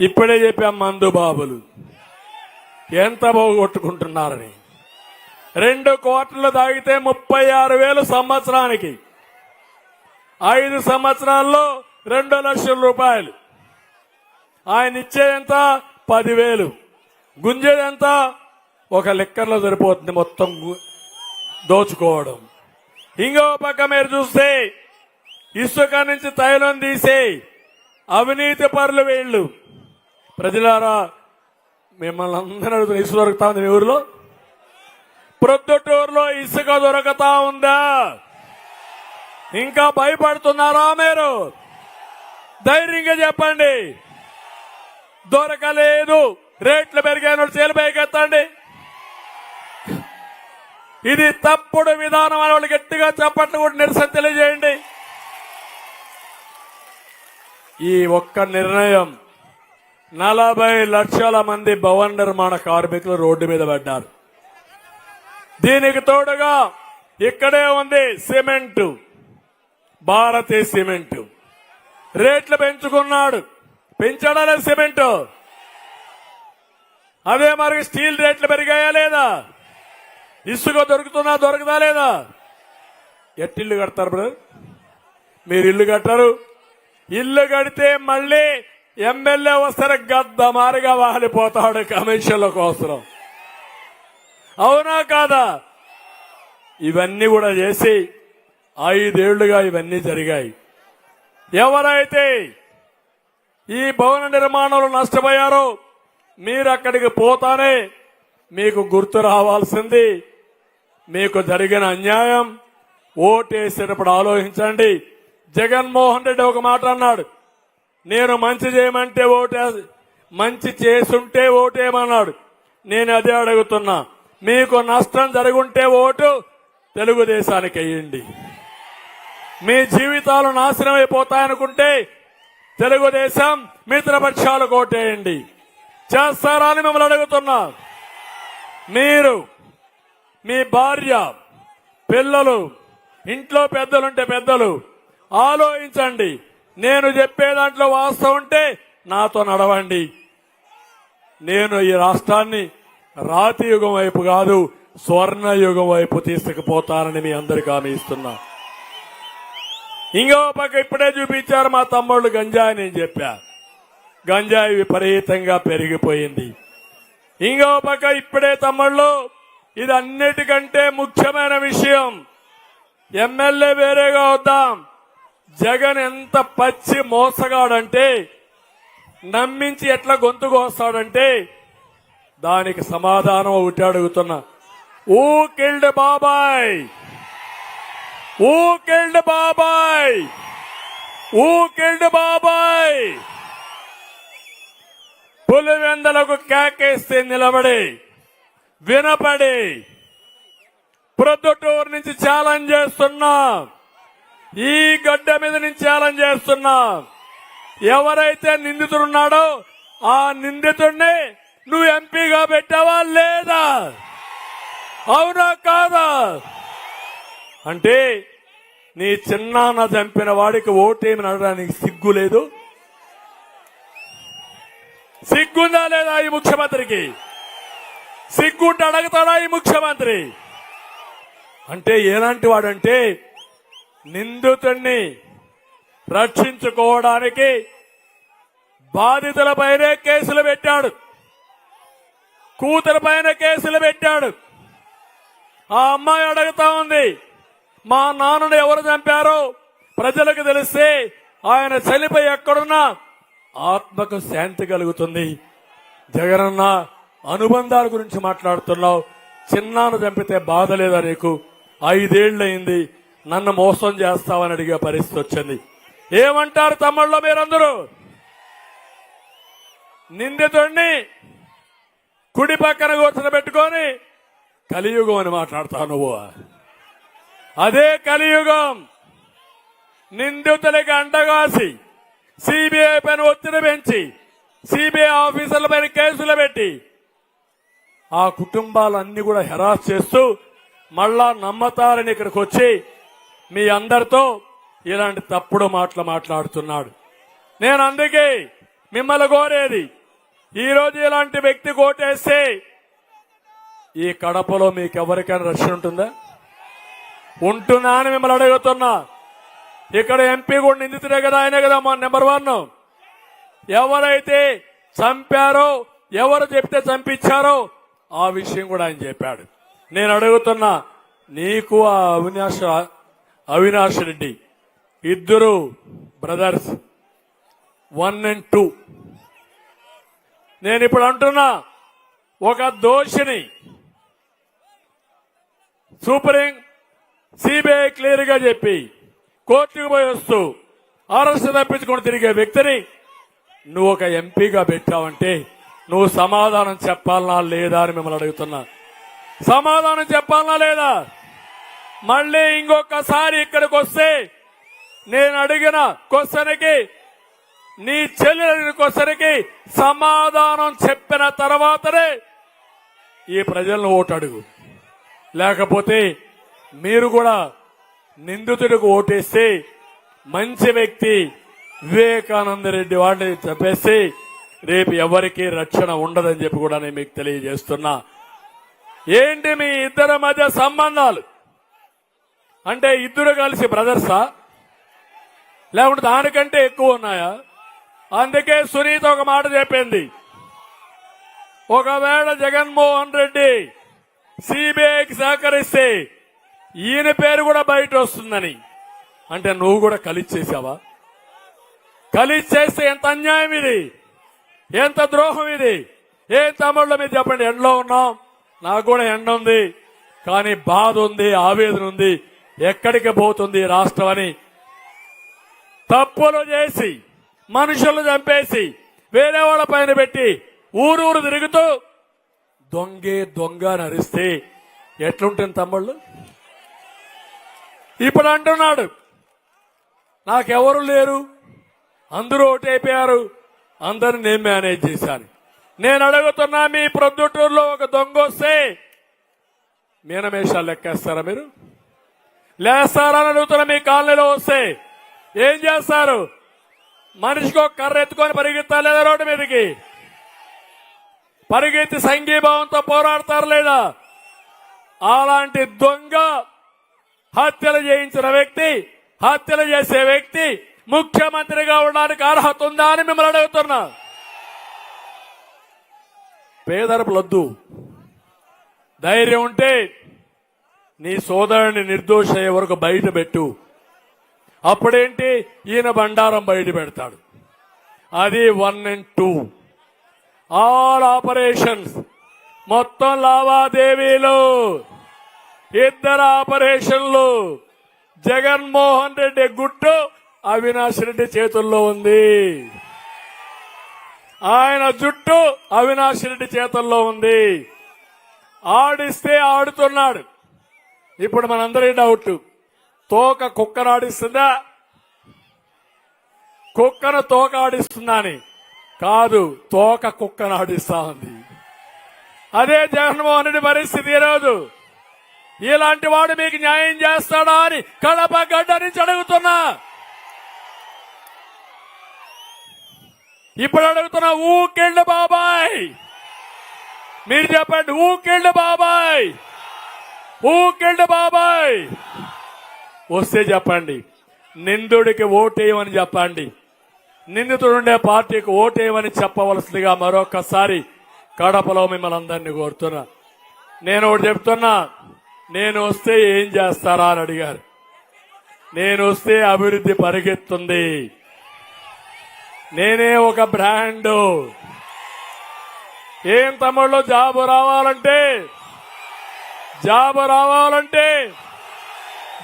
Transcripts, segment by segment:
ఇప్పుడే చెప్పాం మందు బాబులు. ఎంత పోగొట్టుకుంటున్నారని. రెండు కోట్లు తాగితే ముప్పై ఆరు వేలు సంవత్సరానికి. ఐదు సంవత్సరాల్లో రెండు లక్షల రూపాయలు. ఆయన ఇచ్చేదెంత పదివేలు. గుంజేదెంత ఒక లెక్కర్లో సరిపోతుంది మొత్తం దోచుకోవడం. ఇంకో పక్క మీరు చూస్తే ఇసుక నుంచి తైలం తీసే అవినీతి పరులు వీళ్ళు. ప్రజలారా మిమ్మల్ని అందరూ అడుగుతున్న ఇసుక దొరుకుతా ఉంది మీ ఊరిలో. ప్రొద్దుటూరులో ఇసుక దొరకతా ఉందా? ఇంకా భయపడుతున్నారా మీరు? ధైర్యంగా చెప్పండి. దొరకలేదు. రేట్లు పెరిగాను చేలు పైకెత్తండి. ఇది తప్పుడు విధానం అని వాళ్ళు గట్టిగా చెప్పట్లు కూడా నిరసన తెలియజేయండి. ఈ ఒక్క నిర్ణయం నలభై లక్షల మంది భవన నిర్మాణ కార్మికులు రోడ్డు మీద పడ్డారు. దీనికి తోడుగా ఇక్కడే ఉంది సిమెంట్. భారతీయ సిమెంట్. రేట్లు పెంచుకున్నాడు. పెంచడాలే సిమెంట్. అదే మరి స్టీల్ రేట్లు పెరిగాయా లేదా? ఇసుక దొరుకుతుందా దొరకదా లేదా? ఎట్టిల్లు కడతారు బ్రదర్? మీరు ఇల్లు కట్టారు. ఇల్లు కడితే మళ్ళీ ఎమ్మెల్యే వస్తే గద్ద మారిగా వాలిపోతాడు కమిషన్ల కోసం. అవునా కాదా? ఇవన్నీ కూడా చేసి ఐదేళ్ళుగా ఇవన్నీ జరిగాయి. ఎవరైతే ఈ భవన నిర్మాణంలో నష్టపోయారో మీరు అక్కడికి పోతానే మీకు గుర్తు రావాల్సింది. మీకు జరిగిన అన్యాయం ఓటేసేటప్పుడు ఆలోచించండి. జగన్మోహన్ రెడ్డి ఒక మాట అన్నాడు. నేను మంచి చేయమంటే ఓటే మంచి చేసుంటే ఓటేమన్నాడు? నేను అదే అడుగుతున్నా. మీకు నష్టం జరుగుంటే ఓటు తెలుగుదేశానికి వేయండి. మీ జీవితాలు నాశనం అయిపోతాయనుకుంటే తెలుగుదేశం మిత్రపక్షాలు కోటేయండి. చేస్తారా అని మిమ్మల్ని అడుగుతున్నా. మీరు మీ భార్య పిల్లలు ఇంట్లో పెద్దలుంటే పెద్దలు ఆలోచించండి. నేను చెప్పే దాంట్లో వాస్తవం ఉంటే నాతో నడవండి. నేను ఈ రాష్ట్రాన్ని రాతి యుగం వైపు కాదు స్వర్ణ యుగం వైపు తీసుకుపోతానని మీ అందరికి హామీ ఇస్తున్నా. ఇంకో పక్క ఇప్పుడే చూపించారు మా తమ్ముళ్ళు గంజాయి నేను చెప్పా. గంజాయి విపరీతంగా పెరిగిపోయింది. ఇంకో పక్క ఇప్పుడే తమ్ముళ్ళు ఇది అన్నిటికంటే ముఖ్యమైన విషయం ఎమ్మెల్యే వేరేగా వద్దాం. జగన్ ఎంత పచ్చి మోసగాడంటే నమ్మించి ఎట్లా గొంతు కోస్తాడంటే దానికి సమాధానం ఒకటి అడుగుతున్నా. ఊ కిల్డ్ బాబాయ్! ఊ కిల్డ్ బాబాయ్! ఊ కిల్డ్ బాబాయ్! పులివెందలకు కేకేస్తే నిలబడి వినపడి ప్రొద్దుటూరు నుంచి ఛాలెంజ్ చేస్తున్నా. ఈ గడ్డ మీద నుంచి ఛాలెంజ్ చేస్తున్నా. ఎవరైతే నిందితుడున్నాడో ఆ నిందితుడిని నువ్వు ఎంపీగా పెట్టావా లేదా? అవునా కాదా? అంటే నీ చిన్నాన్న చంపిన వాడికి ఓటేమి నడడానికి సిగ్గు లేదు? సిగ్గుందా లేదా ఈ ముఖ్యమంత్రికి? సిగ్గుంటే అడగతాడా ఈ ముఖ్యమంత్రి? అంటే ఎలాంటి వాడంటే నిందితుణ్ణి రక్షించుకోవడానికి బాధితులపైనే కేసులు పెట్టాడు. కూతురు పైన కేసులు పెట్టాడు. ఆ అమ్మాయి అడుగుతా ఉంది మా నాన్నను ఎవరు చంపారో ప్రజలకు తెలిస్తే ఆయన చనిపోయి ఎక్కడున్నా ఆత్మకు శాంతి కలుగుతుంది. జగనన్న అనుబంధాల గురించి మాట్లాడుతున్నావు. చిన్నాను చంపితే బాధ లేదా నీకు? ఐదేళ్ళయింది నన్ను మోసం చేస్తావని అడిగే పరిస్థితి వచ్చింది. ఏమంటారు తమ్ముళ్ళు మీరందరూ? నిందితుడిని కుడి పక్కన కూర్చొని పెట్టుకొని కలియుగం అని మాట్లాడతావు నువ్వు. అదే కలియుగం. నిందితులకి అండగాసి సిబిఐ పైన ఒత్తిడి పెంచి సిబిఐ ఆఫీసర్ల పైన కేసులు పెట్టి ఆ కుటుంబాలన్నీ కూడా హెరాస్ చేస్తూ మళ్ళా నమ్మతారని ఇక్కడికి వచ్చి మీ అందరితో ఇలాంటి తప్పుడు మాటలు మాట్లాడుతున్నాడు. నేను అందుకే మిమ్మల్ని కోరేది ఈరోజు ఇలాంటి వ్యక్తి కోటేస్తే ఈ కడపలో మీకు ఎవరికైనా రక్షణ ఉంటుందా ఉంటున్నా అని మిమ్మల్ని అడుగుతున్నా. ఇక్కడ ఎంపీ కూడా నిందితుడే కదా ఆయనే కదా మా నెంబర్ వన్. ఎవరైతే చంపారో ఎవరు చెప్తే చంపించారో ఆ విషయం కూడా ఆయన చెప్పాడు. నేను అడుగుతున్నా నీకు ఆ అవినాష్ అవినాష్ రెడ్డి. ఇద్దరు బ్రదర్స్. One and two. నేను ఇప్పుడు అంటున్నా ఒక దోషిని సూపరింగ్ సిబిఐ క్లియర్గా చెప్పి కోర్టుకు పోయి వస్తూ అరెస్ట్ తప్పించుకొని తిరిగే వ్యక్తిని నువ్వు ఒక ఎంపీగా పెట్టావంటే నువ్వు సమాధానం చెప్పాలనా లేదా అని మిమ్మల్ని అడుగుతున్నా. సమాధానం చెప్పాలనా లేదా? మళ్ళీ ఇంకొకసారి ఇక్కడికి వస్తే నేను అడిగిన క్వశ్చన్కి నీ చెల్లి క్వశ్చన్కి సమాధానం చెప్పిన తర్వాతనే ఈ ప్రజలను ఓటు అడుగు. లేకపోతే మీరు కూడా నిందితుడికి ఓటేస్తే మంచి వ్యక్తి వివేకానంద రెడ్డి వాడిని చెప్పేసి రేపు ఎవరికీ రక్షణ ఉండదని చెప్పి కూడా నేను మీకు తెలియజేస్తున్నా. ఏంటి మీ ఇద్దరి మధ్య సంబంధాలు? అంటే ఇద్దరు కలిసి బ్రదర్సా? లేకుంటే దానికంటే ఎక్కువ ఉన్నాయా? అందుకే సునీత ఒక మాట చెప్పింది. ఒకవేళ జగన్మోహన్ రెడ్డి సిబిఐకి సహకరిస్తే ఈయన పేరు కూడా బయట వస్తుందని. అంటే నువ్వు కూడా కలిసి చేసావా? కలిసి చేస్తే ఎంత అన్యాయం ఇది? ఎంత ద్రోహం ఇది? ఏం తమిళలో మీరు చెప్పండి ఎండలో ఉన్నాం. నాకు కూడా ఎండ ఉంది. కానీ బాధ ఉంది ఆవేదన ఉంది. ఎక్కడికి పోతుంది రాష్ట్రం అని? తప్పులు చేసి మనుషులు చంపేసి వేరే వాళ్ళ పైన పెట్టి ఊరూరు తిరుగుతూ దొంగే దొంగ నరిస్తే ఎట్లుంటుంది తమ్ముళ్ళు? ఇప్పుడు అంటున్నాడు నాకెవరు లేరు? అందరూ ఓటైపోయారు అందరిని నేను మేనేజ్ చేశాను. నేను అడుగుతున్నా మీ ప్రొద్దుటూరులో ఒక దొంగ వస్తే మీనమేషాలు లెక్కేస్తారా మీరు? లేస్తారని అడుగుతున్న మీ కాలనీలో వస్తే ఏం చేస్తారు? మనిషికి ఒక కర్ర ఎత్తుకొని పరిగెత్తారు లేదా రోడ్డు మీదకి? పరిగెత్తి సంఘీభావంతో పోరాడతారు లేదా? అలాంటి దొంగ హత్యలు చేయించిన వ్యక్తి హత్యలు చేసే వ్యక్తి ముఖ్యమంత్రిగా ఉండడానికి అర్హత ఉందా అని మిమ్మల్ని అడుగుతున్నా. పేదరపు లద్దు. ధైర్యం ఉంటే నీ సోదరుని నిర్దోష అయ్యే వరకు బయట పెట్టు. అప్పుడేంటి? ఈయన బండారం బయట పెడతాడు. అది one and two all operations మొత్తం లావాదేవీలు. ఇద్దరు ఆపరేషన్లు. జగన్మోహన్ రెడ్డి గుట్టు అవినాష్ రెడ్డి చేతుల్లో ఉంది. ఆయన జుట్టు అవినాష్ రెడ్డి చేతుల్లో ఉంది. ఆడిస్తే ఆడుతున్నాడు. ఇప్పుడు మనందరి డౌట్ తోక కుక్కను ఆడిస్తుందా కుక్కను తోక ఆడిస్తుందా అని. కాదు తోక కుక్కను ఆడిస్తా ఉంది. అదే జగన్మోహన్ రెడ్డి పరిస్థితి ఈరోజు. ఇలాంటి వాడు మీకు న్యాయం చేస్తాడా అని కడప గడ్డ నుంచి అడుగుతున్నా. ఇప్పుడు అడుగుతున్నా ఊకెళ్ళు బాబాయ్! మీరు చెప్పండి ఊకెళ్ళు బాబాయ్! ఊకెళ్ళి బాబాయ్! వస్తే చెప్పండి. నిందుడికి ఓటేయమని చెప్పండి. నిందితుడుండే పార్టీకి ఓటేయమని చెప్పవలసిందిగా మరొకసారి కడపలో మిమ్మల్ని అందరినీ కోరుతున్నా. నేను ఒకటి చెప్తున్నా నేను వస్తే ఏం చేస్తారా అని అడిగారు. నేను వస్తే అభివృద్ధి పరిగెత్తుంది. నేనే ఒక బ్రాండ్. ఏం తమ్ముళ్ళు జాబ్ రావాలంటే జాబ్ రావాలంటే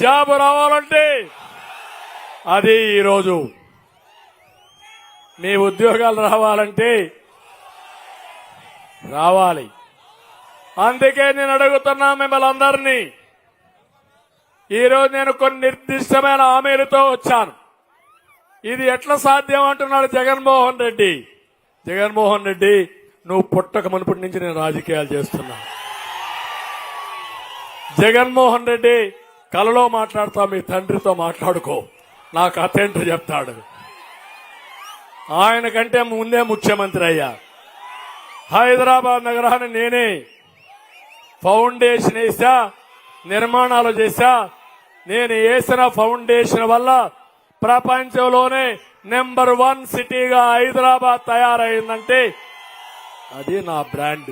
జాబ్ రావాలంటే అది ఈరోజు. మీ ఉద్యోగాలు రావాలంటే రావాలి. అందుకే నేను అడుగుతున్నా మిమ్మల్ని అందరినీ. ఈరోజు నేను కొన్ని నిర్దిష్టమైన హామీలతో వచ్చాను. ఇది ఎట్లా సాధ్యం అంటున్నాడు జగన్మోహన్ రెడ్డి. జగన్మోహన్ రెడ్డి నువ్వు పుట్టక మునుపటి నుంచి నేను రాజకీయాలు చేస్తున్నాను జగన్మోహన్ రెడ్డి కలలో మాట్లాడుతా మీ తండ్రితో మాట్లాడుకో. నాకు అతేంటి చెప్తాడు. ఆయన కంటే ముందే ముఖ్యమంత్రి అయ్యా. హైదరాబాద్ నగరాన్ని నేనే ఫౌండేషన్ వేసా నిర్మాణాలు చేశా నేను వేసిన ఫౌండేషన్ వల్ల ప్రపంచంలోనే నెంబర్ వన్ సిటీగా హైదరాబాద్ తయారైందంటే అది నా బ్రాండ్.